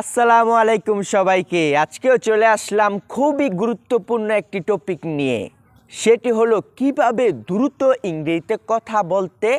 আসসালামু আলাইকুম সবাইকে। আজকেও চলে আসলাম খুবই গুরুত্বপূর্ণ একটি টপিক নিয়ে। সেটি হলো, কীভাবে দ্রুত ইংরেজিতে কথা বলতে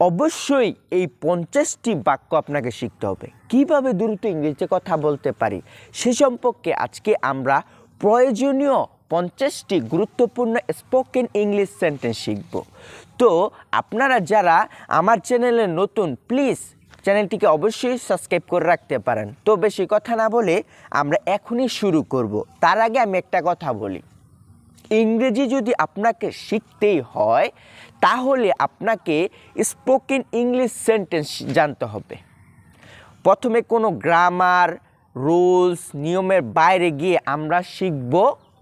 অবশ্যই এই পঞ্চাশটি বাক্য আপনাকে শিখতে হবে। কীভাবে দ্রুত ইংরেজিতে কথা বলতে পারি, সে সম্পর্কে আজকে আমরা প্রয়োজনীয় পঞ্চাশটি গুরুত্বপূর্ণ স্পোকেন ইংলিশ সেন্টেন্স শিখব। তো, আপনারা যারা আমার চ্যানেলে নতুন প্লিজ চ্যানেলটিকে অবশ্যই সাবস্ক্রাইব করে রাখতে পারেন। তো বেশি কথা না বলে আমরা এখনই শুরু করব। তার আগে আমি একটা কথা বলি। ইংরেজি যদি আপনাকে শিখতেই হয়, তাহলে আপনাকে স্পোকেন ইংলিশ সেন্টেন্স জানতে হবে। প্রথমে কোনো গ্রামার রুলস নিয়মের বাইরে গিয়ে আমরা শিখব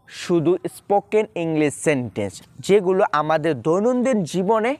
শুধু স্পোকেন ইংলিশ সেন্টেন্স যেগুলো আমাদের দৈনন্দিন জীবনে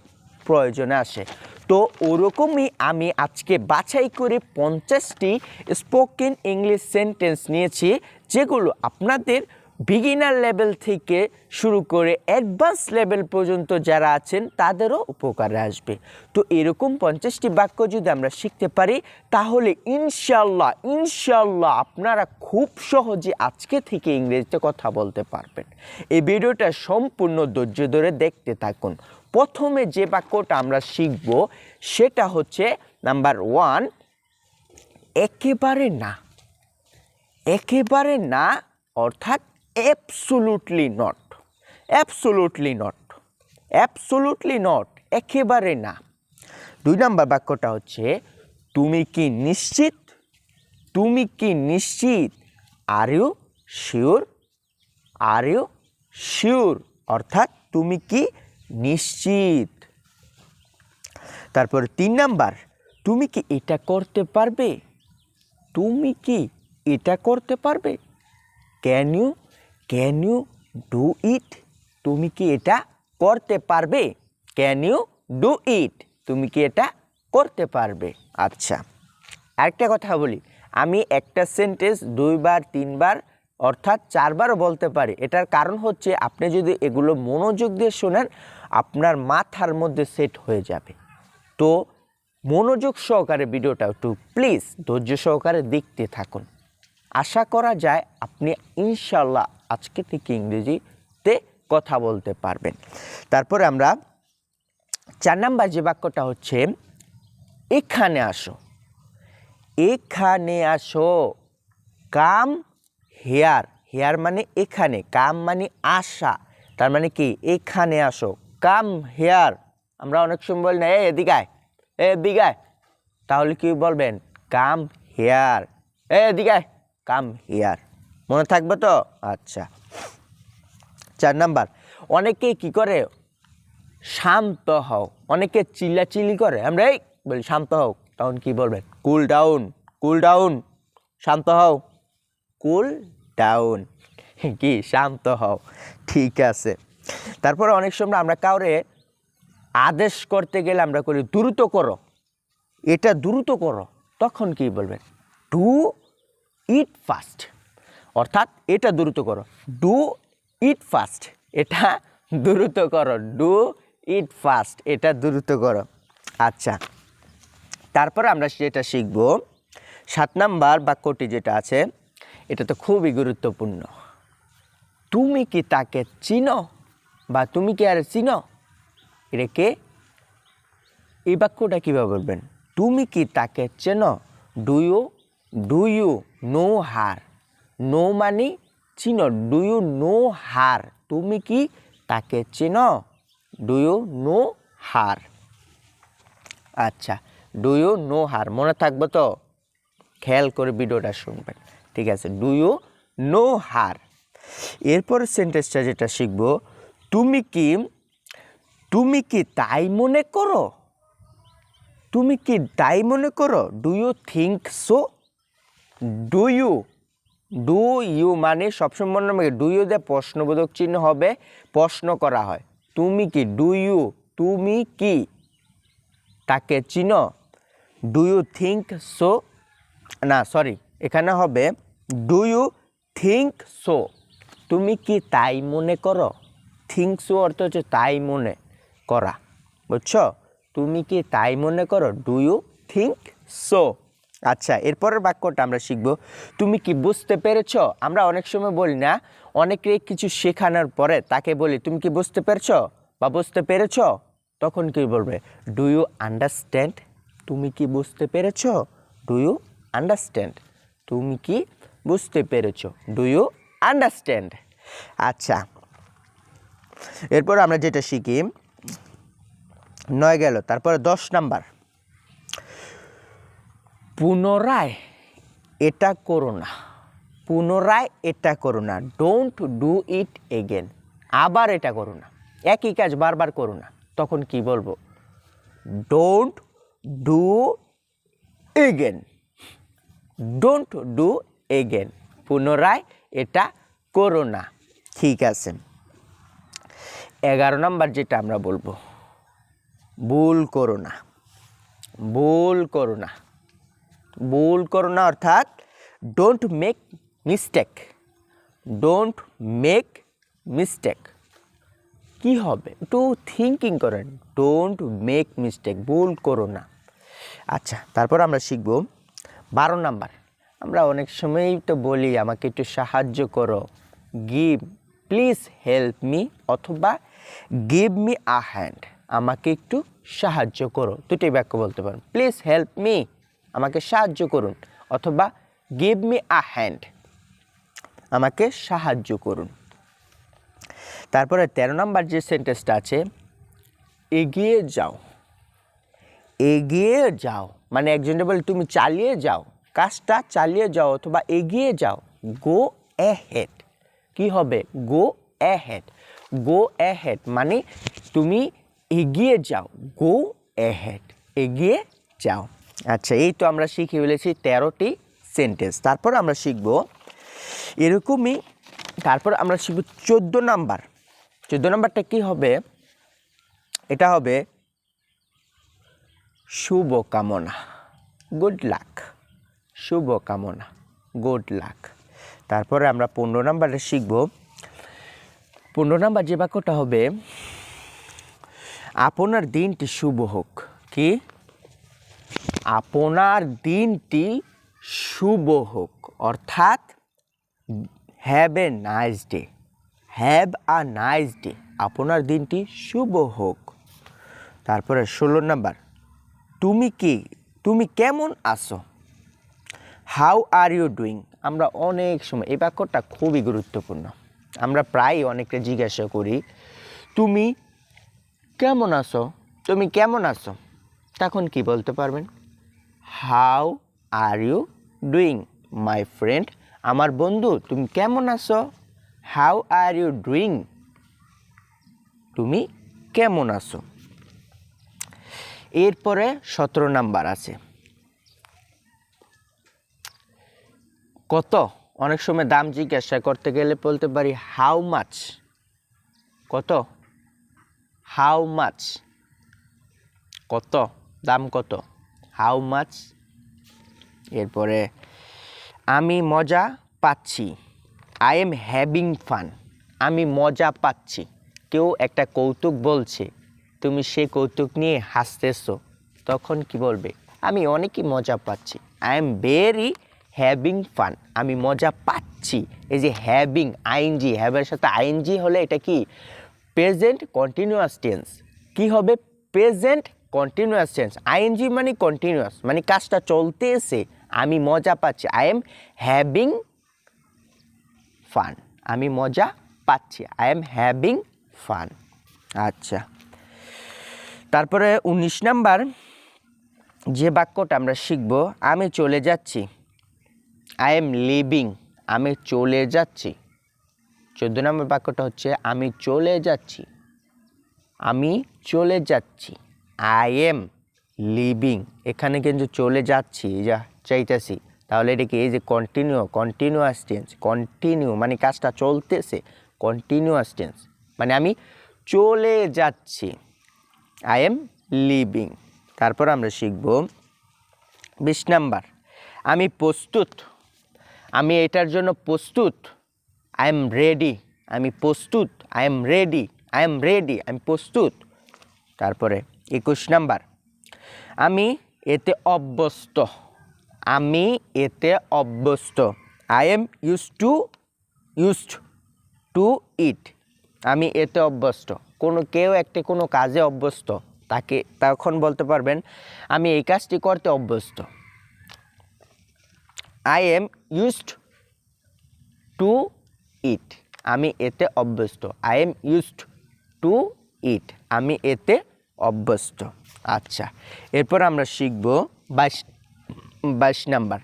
প্রয়োজনে আসে। তো ওরকমই আমি আজকে বাছাই করে পঞ্চাশটি স্পোকেন ইংলিশ সেন্টেন্স নিয়েছি, যেগুলো আপনাদের বিগিনার লেভেল থেকে শুরু করে অ্যাডভান্স লেভেল পর্যন্ত যারা আছেন, তাদেরও উপকারে আসবে। তো এরকম পঞ্চাশটি বাক্য যদি আমরা শিখতে পারি, তাহলে ইনশাল্লাহ ইনশাল্লাহ আপনারা খুব সহজে আজকে থেকে ইংরেজিতে কথা বলতে পারবেন। এই ভিডিওটা সম্পূর্ণ ধৈর্য ধরে দেখতে থাকুন। প্রথমে যে বাক্যটা আমরা শিখব, সেটা হচ্ছে নাম্বার ওয়ান, একেবারে না। একেবারে না অর্থাৎ absolutely not absolutely not absolutely not একেবারে না। দুই নম্বর বাক্যটা হচ্ছে, তুমি কি নিশ্চিত? তুমি কি নিশ্চিত? Are you sure are you sure অর্থাৎ, তুমি কি নিশ্চিত। তারপর তিন নাম্বার, তুমি কি এটা করতে পারবে? তুমি কি এটা করতে পারবে? Can you can you do it তুমি কি এটা করতে পারবে? ক্যান ইউ ডু ইট তুমি কি এটা করতে পারবে? আচ্ছা আরেকটা কথা বলি। আমি একটা সেন্টেন্স দুইবার, তিনবার, অর্থাৎ চারবারও বলতে পারি। এটার কারণ হচ্ছে, আপনি যদি এগুলো মনোযোগ দিয়ে শোনেন আপনার মাথার মধ্যে সেট হয়ে যাবে। তো মনোযোগ সহকারে ভিডিওটা একটু প্লিজ ধৈর্য সহকারে দেখতে থাকুন। আশা করা যায় আপনি ইনশাল্লাহ আজকে থেকে ইংরেজিতে কথা বলতে পারবেন। তারপরে আমরা চার নাম্বার যে বাক্যটা হচ্ছে, এখানে আসো। এখানে আসো। Come here. হেয়ার মানে এখানে। কাম মানে আসা তার মানে কি? এখানে আসো। কাম হেয়ার আমরা অনেক সময় বলি না এ এদিকে এ আয়। তাহলে কি বলবেন? কাম হেয়ার এ এদিকে কাম হেয়ার মনে থাকবে তো? আচ্ছা। চার নাম্বার, অনেকে কি করে? শান্ত হও। অনেকে চিল্লাচিল্লি করে। আমরা এই বলি, শান্ত হও। তখন কি বলবেন? কুল ডাউন কুল ডাউন শান্ত হও। কুল ডাউন কি? শান্ত হও। ঠিক আছে। তারপরে অনেক সময় আমরা কাউরে আদেশ করতে গেলে আমরা করি, দ্রুত করো। এটা দ্রুত করো, তখন কি বলবেন? ডু ইট ফাস্ট অর্থাৎ এটা দ্রুত করো। ডু ইট ফাস্ট এটা দ্রুত করো। ডু ইট ফাস্ট এটা দ্রুত করো। আচ্ছা তারপরে আমরা যেটা শিখব, সাত নাম্বার বাক্যটি যেটা আছে, এটা তো খুবই গুরুত্বপূর্ণ। তুমি কি তাকে চিনো? বা তুমি কি আর চিনো? এটা কে? এই বাক্যটা কীভাবে বলবেন? তুমি কি তাকে চেনো? Do you do you know her know মানে চিনো। ডু ইউ নো হার তুমি কি তাকে চেনো? ডু ইউ নো হার আচ্ছা ডু ইউ নো হার মনে থাকবে তো? খেয়াল করে ভিডিওটা শুনবেন। ঠিক আছে ডু ইউ নো হার এরপর সেন্টেন্সটা যেটা শিখব তুমি কি তুমি কি তাই মনে করো? তুমি কি তাই মনে করো? Do you think so do you do you মানে সবসময় মনে রাখবে ডু ইউ দিয়ে প্রশ্নবোধক চিহ্ন হবে, প্রশ্ন করা হয়। তুমি কি ডু ইউ তুমি কি? তাকে চিনো ডু ইউ থিঙ্ক সো না সরি এখানে হবে ডু ইউ থিঙ্ক সো তুমি কি তাই মনে করো? থিঙ্ক সো অর্থ হচ্ছে তাই মনে করা। বুঝছ? তুমি কি তাই মনে করো? ডু ইউ থিঙ্ক সো আচ্ছা এরপরের বাক্যটা আমরা শিখব। তুমি কি বুঝতে পেরেছ? আমরা অনেক সময় বলি না, অনেকে কিছু শেখানোর পরে তাকে বলি, তুমি কি বুঝতে পেরেছ বা বুঝতে পেরেছ? তখন কি বলবে? ডু ইউ আন্ডারস্ট্যান্ড তুমি কি বুঝতে পেরেছ? ডু ইউ আন্ডারস্ট্যান্ড তুমি কি বুঝতে পেরেছ? ডু ইউ আন্ডারস্ট্যান্ড আচ্ছা এরপর আমরা যেটা শিখি, নয় গেল, তারপরে দশ নাম্বার। পুনরায় এটা করো না, পুনরায় এটা করো না ডোন্ট ডু ইট এগেন আবার এটা করো না, একই কাজ বারবার করো না, তখন কি বলব? Don't do again don't do again পুনরায় এটা করো না। ঠিক আছে। এগারো নাম্বার যেটা আমরা বলব, ভুল করো না, ভুল করো না, ভুল করো না অর্থাৎ don't make mistake don't make mistake কি হবে? একটু থিঙ্কিং করেন ডোন্ট মেক মিস্টেক ভুল করো না। আচ্ছা তারপর আমরা শিখব বারো নাম্বার। আমরা অনেক সময়ই তো বলি, আমাকে একটু সাহায্য করো গিভ প্লিজ হেল্প মি অথবা গিভ মি আ হ্যান্ড আমাকে একটু সাহায্য করো। দুটোই বাক্য বলতে পারেন। প্লিজ হেল্প মি আমাকে সাহায্য করুন। অথবা গিভ মি আ হ্যান্ড আমাকে সাহায্য করুন। তারপরে তেরো নম্বর যে সেন্টেন্সটা আছে, এগিয়ে যাও। এগিয়ে যাও। মানে একজনে বলে, তুমি চালিয়ে যাও। কাজটা চালিয়ে যাও অথবা এগিয়ে যাও। গো অ্যাহেড কি হবে? গো অ্যাহেড গো অ্যাহেড মানে তুমি এগিয়ে যাও গো অ্যাহেড এগিয়ে যাও। আচ্ছা এই তো আমরা শিখে ফেলেছি তেরোটি সেন্টেন্স তারপর আমরা শিখব এরকমই, তারপর আমরা শিখব চোদ্দ নাম্বার। চোদ্দ নাম্বারটা কি হবে? এটা হবে শুভ কামনা গুড লাক শুভ কামনা গুড লাক তারপরে আমরা পনেরো নাম্বারে শিখব। পনেরো নাম্বার যে বাক্যটা হবে, আপনার দিনটি শুভ হোক। কি? আপনার দিনটি শুভ হোক। অর্থাৎ have a nice day have a nice day আপনার দিনটি শুভ হোক। তারপরে ষোলো নাম্বার, তুমি কি, তুমি কেমন আছো? হাউ আর ইউ ডুইং আমরা অনেক সময়, এই বাক্যটা খুবই গুরুত্বপূর্ণ। আমরা প্রায় অনেকটা জিজ্ঞাসা করি, তুমি কেমন আছো? তুমি কেমন আছো? তখন কি বলতে পারবেন? How are you doing my friend আমার বন্ধু, তুমি কেমন আছো? হাউ আর ইউ ডুইং তুমি কেমন আছো? এরপরে সতেরো নাম্বার আছে। কত? অনেক সময় দাম জিজ্ঞাসা করতে গেলে বলতে পারি হাউ মাছ কত? হাউ মাছ কত? দাম কত? হাউ মাছ এরপরে, আমি মজা পাচ্ছি। আই এম হ্যাভিং ফান আমি মজা পাচ্ছি। কেউ একটা কৌতুক বলছে, তুমি সে কৌতুক নিয়ে হাসতেছো। তখন কি বলবে? আমি অনেকই মজা পাচ্ছি। I am very having fun আমি মজা পাচ্ছি। এই যে হ্যাভিং আইনজি হ্যাভের সাথে আইনজি হলে এটা কি? প্রেজেন্ট কন্টিনিউয়াস টেন্স কি হবে? প্রেজেন্ট কন্টিনিউয়াস টেন্স আইএনজি মানে কন্টিনিউয়াস মানে কাজটা চলতেছে। আমি মজা পাচ্ছি। আই এম হ্যাভিং ফান আমি মজা পাচ্ছি। আই এম হ্যাভিং ফান আচ্ছা। তারপরে উনিশ নাম্বার যে বাক্যটা আমরা শিখব, আমি চলে যাচ্ছি। আই এম লিভিং আমি চলে যাচ্ছি। চোদ্দ নম্বর বাক্যটা হচ্ছে, আমি চলে যাচ্ছি। আমি চলে যাচ্ছি। আই এম লিভিং এখানে কিন্তু চলে যাচ্ছি যা চাইতেছি। তাহলে এটা কি, এই যে কন্টিনিউ কন্টিনিউয়াস টেন্স কন্টিনিউ মানে কাজটা চলতেছে কন্টিনিউয়াস টেন্স মানে আমি চলে যাচ্ছি। আই এম লিভিং তারপর আমরা শিখব, বিশ নাম্বার। আমি প্রস্তুত। আমি এটার জন্য প্রস্তুত। আই এম রেডি আমি প্রস্তুত। I am ready I am ready আমি প্রস্তুত। তারপরে একুশ নাম্বার। আমি এতে অভ্যস্ত। আমি এতে অভ্যস্ত। I am use to used to it আমি এতে অভ্যস্ত। কোনো কেউ একটি কোনো কাজে অভ্যস্ত। তাকে তখন বলতে পারবেন, আমি এই কাজটি করতে অভ্যস্ত। I am used to it আমি এতে অভ্যস্ত। I am used to it আমি এতে অভ্যস্ত। আচ্ছা এরপর আমরা শিখব বাইশ বাইশ নাম্বার,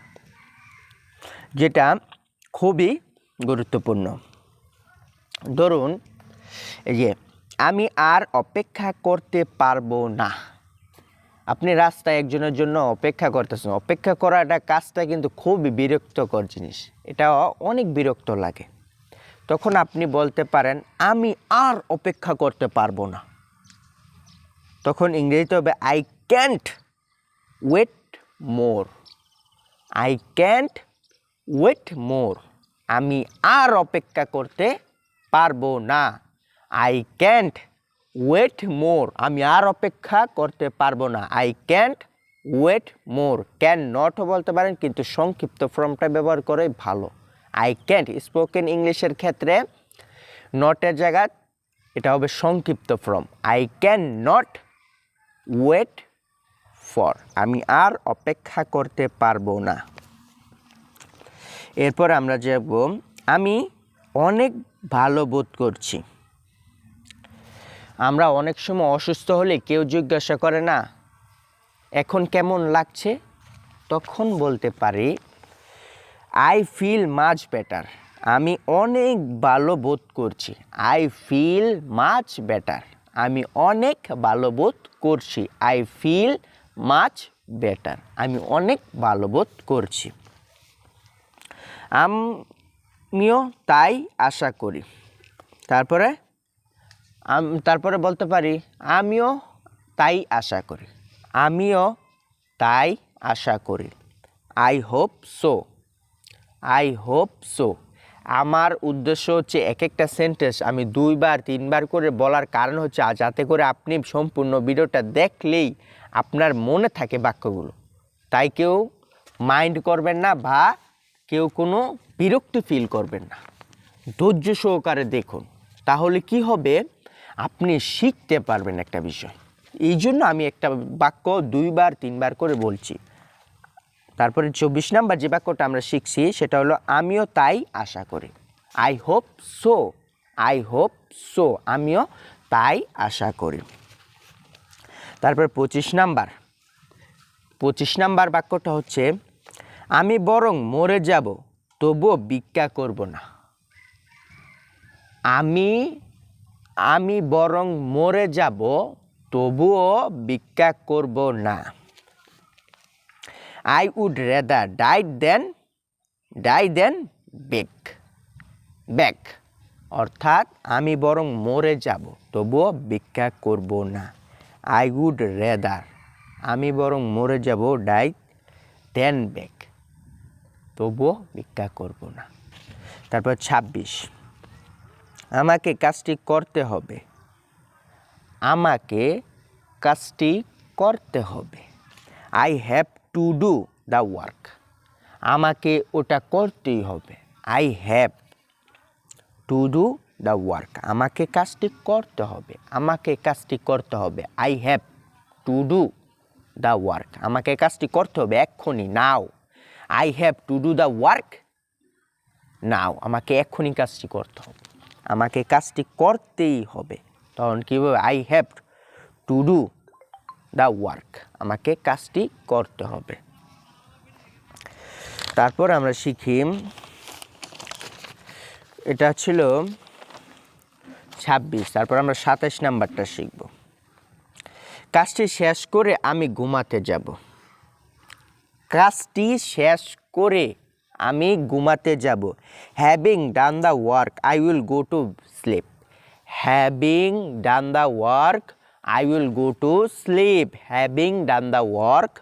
যেটা খুবই গুরুত্বপূর্ণ। ধরুন, এই যে, আমি আর অপেক্ষা করতে পারব না। আপনি রাস্তায় একজনের জন্য অপেক্ষা করতেছেন। অপেক্ষা করাটা কাজটা কিন্তু খুবই বিরক্তকর জিনিস। এটা অনেক বিরক্ত লাগে। তখন আপনি বলতে পারেন, আমি আর অপেক্ষা করতে পারব না। তখন ইংরেজিতে হবে I can't wait more I can't wait more আমি আর অপেক্ষা করতে পারব না। আই ক্যান্ট ওয়েট মোর আমি আর অপেক্ষা করতে পারব না। I can't wait more can নটও বলতে পারেন, কিন্তু সংক্ষিপ্ত ফর্মটা ব্যবহার করে ভালো। আই ক্যান্ট স্পোকেন ইংলিশের ক্ষেত্রে নটের জায়গা, এটা হবে সংক্ষিপ্ত form. I can not wait for আমি আর অপেক্ষা করতে পারব না। এরপর আমরা যাব, আমি অনেক ভালো বোধ করছি। আমরা অনেক সময় অসুস্থ হলে কেউ জিজ্ঞাসা করে না, এখন কেমন লাগছে? তখন বলতে পারি আই ফিল মাছ বেটার আমি অনেক ভালো বোধ করছি। আই ফিল মাছ বেটার আমি অনেক ভালো বোধ করছি। আই ফিল মাছ বেটার আমি অনেক ভালো বোধ করছি। আমিও তাই আশা করি। তারপরে? তারপরে বলতে পারি, আমিও তাই আশা করি। আমিও তাই আশা করি। I hope so I hope so আমার উদ্দেশ্য হচ্ছে এক একটা সেন্টেন্স আমি দুইবার, তিনবার করে বলার কারণ হচ্ছে যাতে করে আপনি সম্পূর্ণ ভিডিওটা দেখলেই আপনার মনে থাকে বাক্যগুলো। তাই কেউ মাইন্ড করবেন না বা কেউ কোনো বিরক্তি ফিল করবেন না। ধৈর্য সহকারে দেখুন। তাহলে কি হবে? আপনি শিখতে পারবেন একটা বিষয়। এই জন্য আমি একটা বাক্য দুইবার, তিনবার করে বলছি। তারপরে চব্বিশ নাম্বার যে বাক্যটা আমরা শিখছি, সেটা হলো, আমিও তাই আশা করি। I hope so I hope so আমিও তাই আশা করি। তারপর পঁচিশ নাম্বার। পঁচিশ নাম্বার বাক্যটা হচ্ছে, আমি বরং মরে যাব, তবুও ভিক্ষা করব না। আমি আমি বরং মরে যাব, তবুও ভিক্ষা করব না। I would rather die than die than beg back অর্থাৎ আমি বরং মরে যাব, তবুও ভিক্ষা করব না। আই উড রেদার আমি বরং মরে যাব ডাই দেন ব্যাক তবুও ভিক্ষা করব না। তারপর ছাব্বিশ। আমাকে কাজটি করতে হবে। আমাকে কাজটি করতে হবে। I have to do the work আমাকে ওটা করতেই হবে। I have to do the work আমাকে কাজটি করতে হবে। আমাকে কাজটি করতে হবে। I have to do the work আমাকে কাজটি করতে হবে এক্ষুনি now I have to do the work now আমাকে এক্ষুনি কাজটি করতে হবে। আমাকে কাজটি করতেই হবে। তখন কী হবে? I have to do the work আমাকে কাজটি করতে হবে। তারপর আমরা শিখি, এটা ছিল ছাব্বিশ। তারপর আমরা সাতাশ নাম্বারটা শিখব। কাজটি শেষ করে আমি ঘুমাতে যাব। কাজটি শেষ করে আমি ঘুমাতে যাব। Having done the work I will go to sleep having done the work I will go to sleep having done the work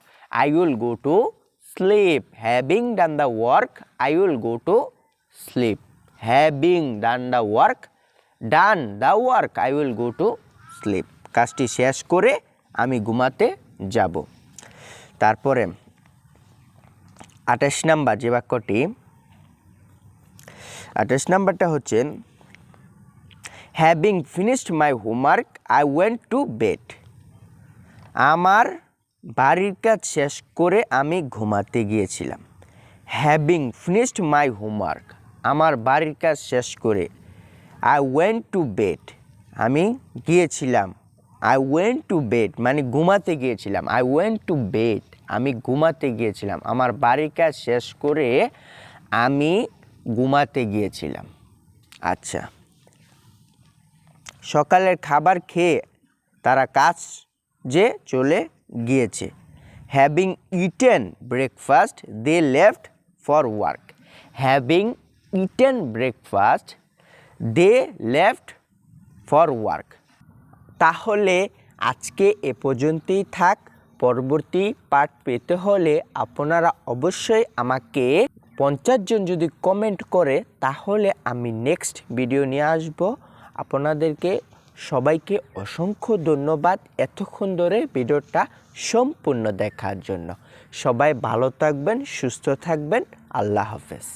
I will go to sleep having done the work I will go to sleep having done the work done the work I will go to sleep কাজটি শেষ করে আমি ঘুমাতে যাব। তারপরে আঠাশ number যে বাক্যটি, আঠাশ নাম্বারটা হচ্ছে having finished my homework I went to bed আমার বাড়ির কাজ শেষ করে আমি ঘুমাতে গিয়েছিলাম। হ্যাভিং ফিনিশড মাই হোমওয়ার্ক আমার বাড়ির কাজ শেষ করে আই ওয়েন্ট টু বেড আমি গিয়েছিলাম। আই ওয়েন্ট টু বেড মানে ঘুমাতে গিয়েছিলাম। আই ওয়েন্ট টু বেড আমি ঘুমাতে গিয়েছিলাম। আমার বাড়ির কাজ শেষ করে আমি ঘুমাতে গিয়েছিলাম। আচ্ছা। সকালের খাবার খেয়ে তারা কাজ যে চলে গিয়েছে। Having eaten breakfast they left for work having eaten breakfast they left for work তাহলে আজকে এ পর্যন্তই থাক। পরবর্তী পার্ট পেতে হলে আপনারা অবশ্যই আমাকে পঞ্চাশ জন যদি কমেন্ট করে, তাহলে আমি নেক্সট ভিডিও নিয়ে আসব। আপনাদেরকে সবাইকে অসংখ্য ধন্যবাদ এতক্ষণ ধরে ভিডিওটা সম্পূর্ণ দেখার জন্য। সবাই ভালো থাকবেন, সুস্থ থাকবেন, আল্লাহ হাফেজ।